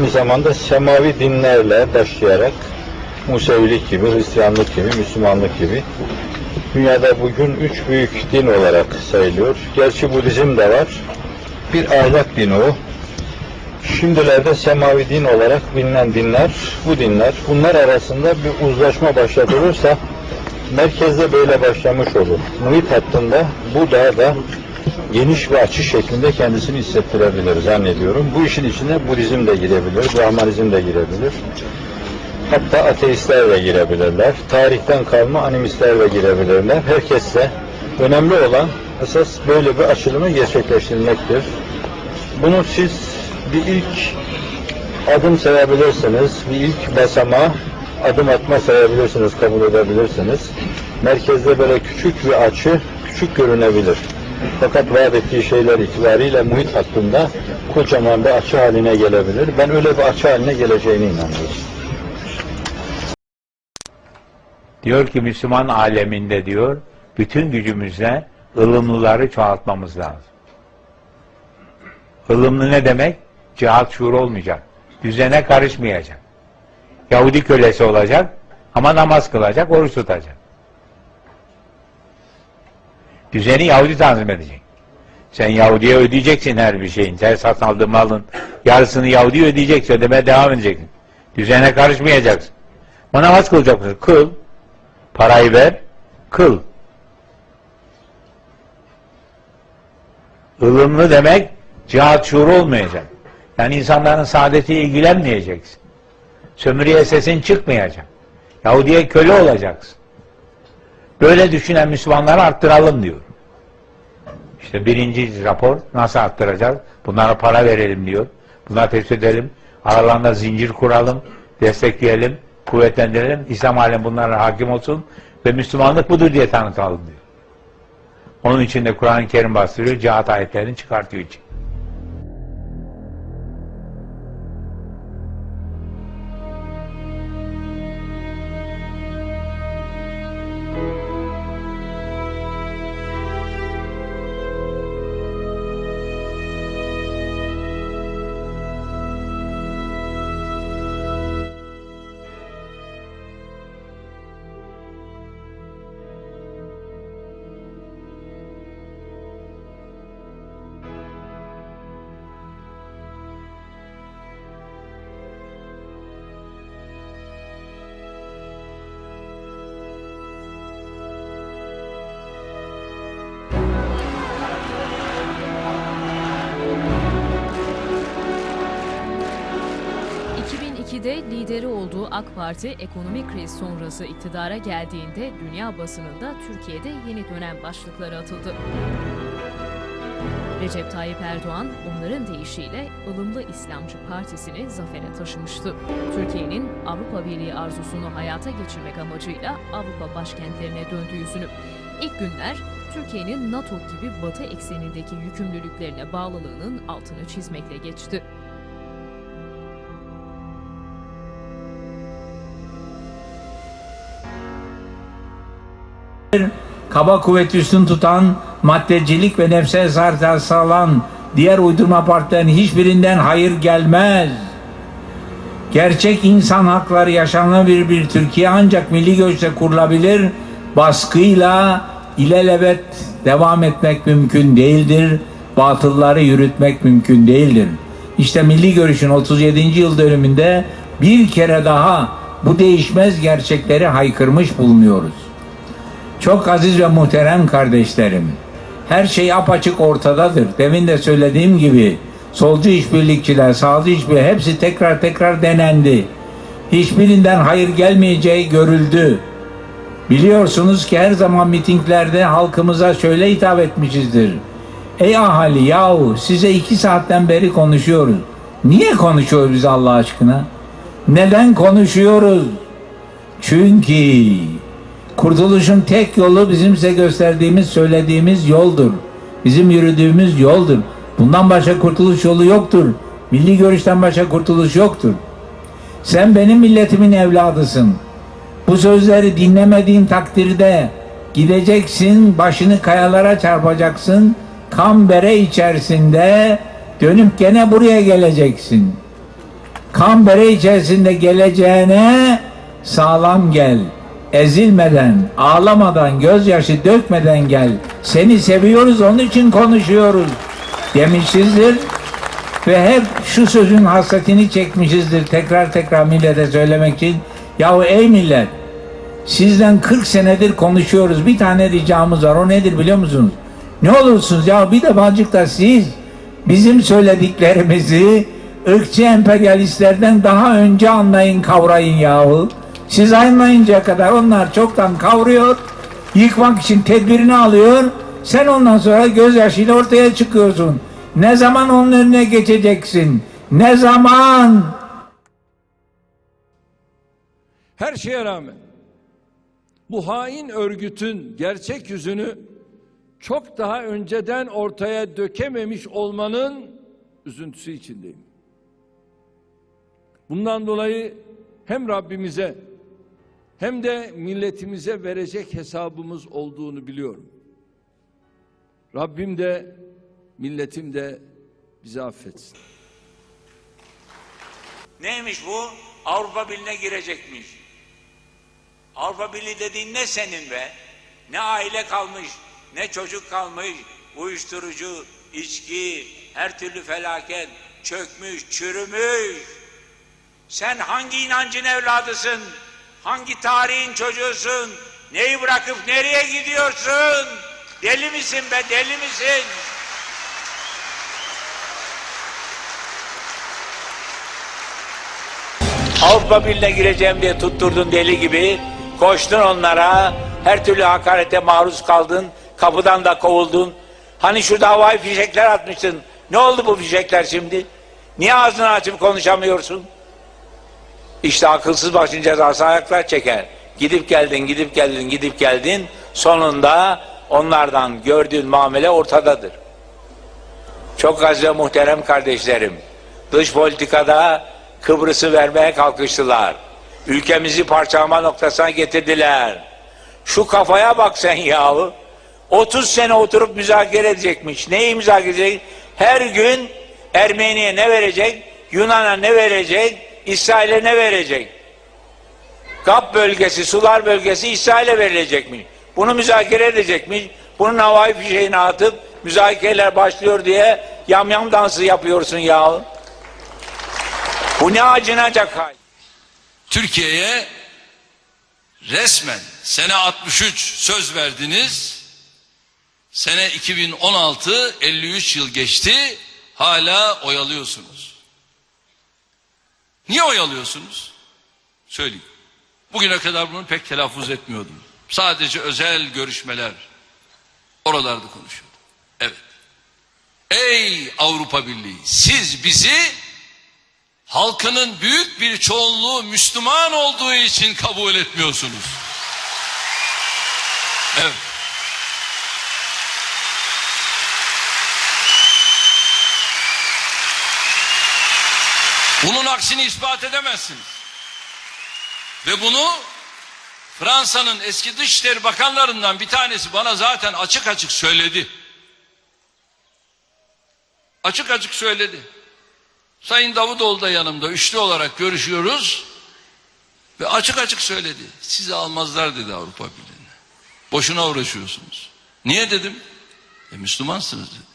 aynı zamanda semavi dinlerle başlayarak Musevilik gibi, Hristiyanlık gibi, Müslümanlık gibi dünyada bugün üç büyük din olarak sayılıyor. Gerçi Budizm de var. Bir ahlak dini o. Şimdilerde semavi din olarak bilinen dinler, bu dinler, bunlar arasında bir uzlaşma başlatılırsa merkezde böyle başlamış olur. Muhit hattında bu dağda geniş ve açı şeklinde kendisini hissettirebilir zannediyorum. Bu işin içine Budizm de girebilir, Brahmanizm de girebilir. Hatta ateistler de girebilirler. Tarihten kalma animistler de girebilirler. Herkese önemli olan esas böyle bir açılımı gerçekleştirmektir. Bunu siz bir ilk adım sayabilirsiniz, bir ilk basamağa adım atma sayabilirsiniz, kabul edebilirsiniz. Merkezde böyle küçük bir açı, küçük görünebilir. Fakat vaat ettiği şeyler itibariyle muhit hakkında kocaman bir açı haline gelebilir. Ben öyle bir açı haline geleceğine inanıyorum. Diyor ki Müslüman aleminde diyor, bütün gücümüzle ılımlıları çoğaltmamız lazım. Ilımlı ne demek? Cihat şuur olmayacak. Düzene karışmayacak. Yahudi kölesi olacak ama namaz kılacak, oruç tutacak. Düzeni Yahudi tanzim edecek. Sen Yahudi'ye ödeyeceksin her bir şeyin. Sen satın aldığın malın yarısını Yahudi ödeyeceksin. Ödemeye devam edeceksin. Düzene karışmayacaksın. Ama namaz kılacak? Kıl. Parayı ver, kıl. ılımlı demek cihat şuuru olmayacak. Yani insanların saadetiyle ilgilenmeyeceksin. Sömürüye sesin çıkmayacak. Yahudiye köle olacaksın. Böyle düşünen Müslümanları arttıralım diyor. İşte birinci rapor nasıl arttıracağız? Bunlara para verelim diyor. Bunları tespit edelim. Aralarında zincir kuralım, destekleyelim, kuvvetlendirelim. İslam alemi bunlara hakim olsun ve Müslümanlık budur diye tanıtalım diyor. Onun için de Kur'an-ı Kerim bastırıyor, cihat ayetlerini çıkartıyor için. ...2002'de lideri olduğu AK Parti ekonomik kriz sonrası iktidara geldiğinde dünya basınında Türkiye'de yeni dönem başlıkları atıldı. Recep Tayyip Erdoğan onların deyişiyle ılımlı İslamcı Partisi'ni zafere taşımıştı. Türkiye'nin Avrupa Birliği arzusunu hayata geçirmek amacıyla Avrupa başkentlerine döndü yüzünü. İlk günler Türkiye'nin NATO gibi Batı eksenindeki yükümlülüklerine bağlılığının altını çizmekle geçti. Kaba kuvvet üstün tutan, maddecilik ve nefse zarar sağlan diğer uydurma partilerin hiçbirinden hayır gelmez. Gerçek insan hakları yaşanabilir bir Türkiye ancak milli görüşle kurulabilir, baskıyla ilelebet devam etmek mümkün değildir, batılları yürütmek mümkün değildir. İşte milli görüşün 37. yıl dönümünde bir kere daha bu değişmez gerçekleri haykırmış bulunuyoruz. Çok aziz ve muhterem kardeşlerim. Her şey apaçık ortadadır. Demin de söylediğim gibi solcu işbirlikçiler, sağcı işbirlikçiler hepsi tekrar tekrar denendi. Hiçbirinden hayır gelmeyeceği görüldü. Biliyorsunuz ki her zaman mitinglerde halkımıza şöyle hitap etmişizdir. Ey ahali yahu size iki saatten beri konuşuyoruz. Niye konuşuyoruz biz Allah aşkına? Neden konuşuyoruz? Çünkü Kurtuluşun tek yolu bizim size gösterdiğimiz, söylediğimiz yoldur. Bizim yürüdüğümüz yoldur. Bundan başka kurtuluş yolu yoktur. Milli görüşten başka kurtuluş yoktur. Sen benim milletimin evladısın. Bu sözleri dinlemediğin takdirde gideceksin, başını kayalara çarpacaksın, kan bere içerisinde dönüp gene buraya geleceksin. kan bere içerisinde geleceğine sağlam gel. Ezilmeden, ağlamadan, gözyaşı dökmeden gel. Seni seviyoruz onun için konuşuyoruz demişizdir. Ve hep şu sözün hasretini çekmişizdir tekrar tekrar millete söylemek için. Yahu ey millet sizden 40 senedir konuşuyoruz. Bir tane ricamız var. O nedir biliyor musunuz? Ne olursunuz ya bir defacık da siz bizim söylediklerimizi ırkçı emperyalistlerden daha önce anlayın kavrayın yahu. Siz anlayıncaya kadar onlar çoktan kavruyor. Yıkmak için tedbirini alıyor. Sen ondan sonra gözyaşıyla ortaya çıkıyorsun. Ne zaman onun önüne geçeceksin? Ne zaman? Her şeye rağmen bu hain örgütün gerçek yüzünü çok daha önceden ortaya dökememiş olmanın üzüntüsü içindeyim. Bundan dolayı hem Rabbimize hem de milletimize verecek hesabımız olduğunu biliyorum. Rabbim de milletim de bizi affetsin. Neymiş bu? Avrupa Birliği'ne girecekmiş. Avrupa Birliği dediğin ne senin be? Ne aile kalmış, ne çocuk kalmış, uyuşturucu, içki, her türlü felaket çökmüş, çürümüş. Sen hangi inancın evladısın? Hangi tarihin çocuğusun? Neyi bırakıp nereye gidiyorsun? Deli misin be, deli misin? Avrupa Birliği'ne gireceğim diye tutturdun deli gibi. Koştun onlara. Her türlü hakarete maruz kaldın. Kapıdan da kovuldun. Hani şurada havai fişekler atmıştın. Ne oldu bu fişekler şimdi? Niye ağzını açıp konuşamıyorsun? İşte akılsız başın cezası ayaklar çeker. Gidip geldin, gidip geldin, gidip geldin. Sonunda onlardan gördüğün muamele ortadadır. Çok aziz ve muhterem kardeşlerim, dış politikada Kıbrıs'ı vermeye kalkıştılar. Ülkemizi parçalama noktasına getirdiler. Şu kafaya bak sen yahu. 30 sene oturup müzakere edecekmiş. Neyi müzakere edecek? Her gün Ermeniye ne verecek? Yunan'a ne verecek? İsrail'e ne verecek? Kap bölgesi, sular bölgesi İsrail'e verilecekmiş. Bunu müzakere edecekmiş. Bunun havai fişeğini atıp müzakereler başlıyor diye yamyam dansı yapıyorsun yahu. Bu ne acınacak hal. Türkiye'ye resmen sene 63 söz verdiniz. Sene 2016 53 yıl geçti. Hala oyalıyorsunuz. Niye oyalıyorsunuz? Söyleyeyim. Bugüne kadar bunu pek telaffuz etmiyordum. Sadece özel görüşmeler oralarda konuşuyordum. Evet. Ey Avrupa Birliği siz bizi halkının büyük bir çoğunluğu Müslüman olduğu için kabul etmiyorsunuz. Evet. Bunun aksini ispat edemezsiniz. Ve bunu Fransa'nın eski Dışişleri Bakanlarından bir tanesi bana zaten açık açık söyledi. Açık açık söyledi. Sayın Davutoğlu da yanımda üçlü olarak görüşüyoruz. Ve açık açık söyledi. Sizi almazlar dedi Avrupa Birliği'ne. Boşuna uğraşıyorsunuz. Niye dedim? E Müslümansınız dedi.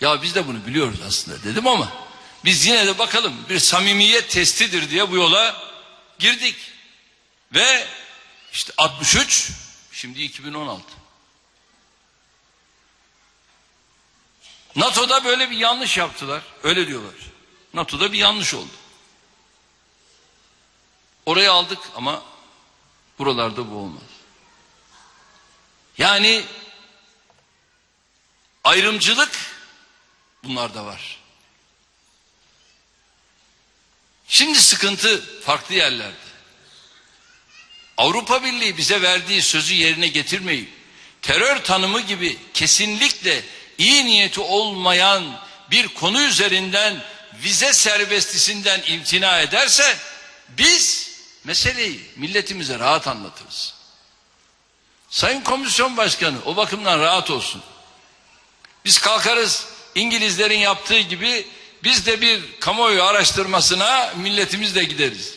Ya biz de bunu biliyoruz aslında dedim ama biz yine de bakalım bir samimiyet testidir diye bu yola girdik. Ve işte 63 şimdi 2016. NATO'da böyle bir yanlış yaptılar. Öyle diyorlar. NATO'da bir yanlış oldu. Orayı aldık ama buralarda bu olmaz. Yani ayrımcılık bunlarda var. Şimdi sıkıntı farklı yerlerde. Avrupa Birliği bize verdiği sözü yerine getirmeyip terör tanımı gibi kesinlikle iyi niyeti olmayan bir konu üzerinden vize serbestisinden imtina ederse biz meseleyi milletimize rahat anlatırız. Sayın Komisyon Başkanı o bakımdan rahat olsun. Biz kalkarız İngilizlerin yaptığı gibi biz de bir kamuoyu araştırmasına milletimizle gideriz.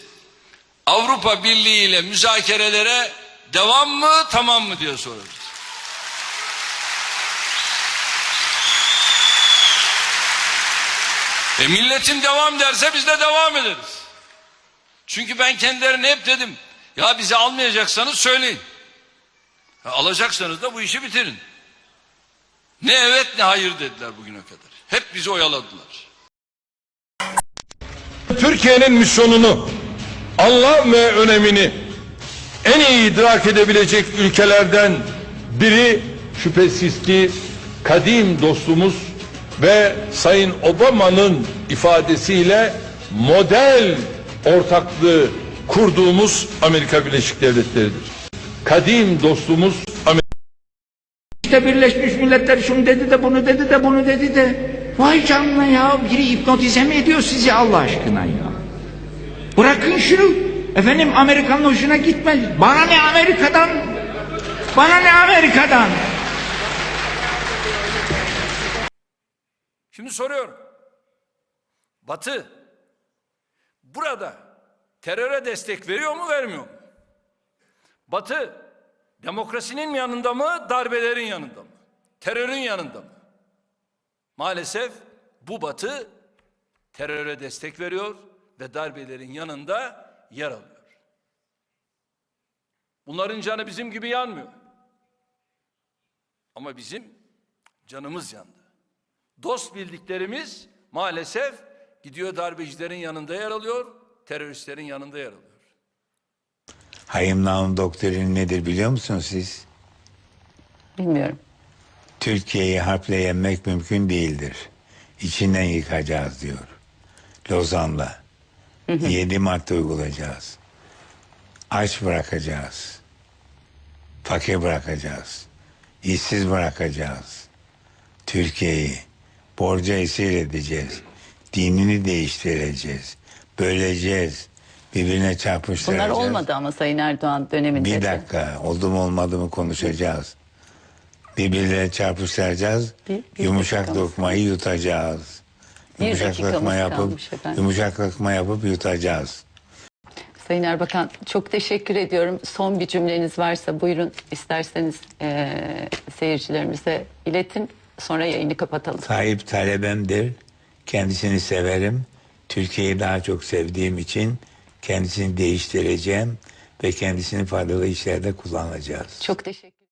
Avrupa Birliği ile müzakerelere devam mı tamam mı diye sorarız. E milletin devam derse biz de devam ederiz. Çünkü ben kendilerine hep dedim. Ya bizi almayacaksanız söyleyin. Ya alacaksanız da bu işi bitirin. Ne evet ne hayır dediler bugüne kadar. Hep bizi oyaladılar. Türkiye'nin misyonunu, anlam ve önemini en iyi idrak edebilecek ülkelerden biri şüphesiz ki kadim dostumuz ve Sayın Obama'nın ifadesiyle model ortaklığı kurduğumuz Amerika Birleşik Devletleri'dir. Kadim dostumuz Amerika İşte Birleşmiş Milletler şunu dedi de bunu dedi de bunu dedi de. Vay canına ya biri hipnotize mi ediyor sizi Allah aşkına ya. Bırakın şunu. Efendim Amerika'nın hoşuna gitmez. Bana ne Amerika'dan? Bana ne Amerika'dan? Şimdi soruyorum. Batı burada teröre destek veriyor mu vermiyor mu? Batı demokrasinin yanında mı darbelerin yanında mı? Terörün yanında mı? Maalesef bu Batı teröre destek veriyor ve darbelerin yanında yer alıyor. Bunların canı bizim gibi yanmıyor. Ama bizim canımız yandı. Dost bildiklerimiz maalesef gidiyor darbecilerin yanında yer alıyor, teröristlerin yanında yer alıyor. Hayım doktrini nedir biliyor musunuz siz? Bilmiyorum. Türkiye'yi harple yenmek mümkün değildir. İçinden yıkacağız diyor. Lozan'la. 7 madde uygulayacağız. Aç bırakacağız. Fakir bırakacağız. işsiz bırakacağız. Türkiye'yi borca esir edeceğiz. Dinini değiştireceğiz. Böleceğiz. Birbirine çarpıştıracağız. Bunlar olmadı ama Sayın Erdoğan döneminde. Bir dakika oldu mu olmadı mı konuşacağız. Birbirlerine çarpıştıracağız. Bir- bir yumuşak dakikamız lokmayı yutacağız. Bir Yumuşak lokma yapıp yumuşak lokma yapıp yutacağız. Sayın Erbakan çok teşekkür ediyorum. Son bir cümleniz varsa buyurun isterseniz eee, seyircilerimize iletin. Sonra yayını kapatalım. Sahip talebemdir. Kendisini severim. Türkiye'yi daha çok sevdiğim için kendisini değiştireceğim ve kendisini faydalı işlerde kullanacağız. Çok teşekkür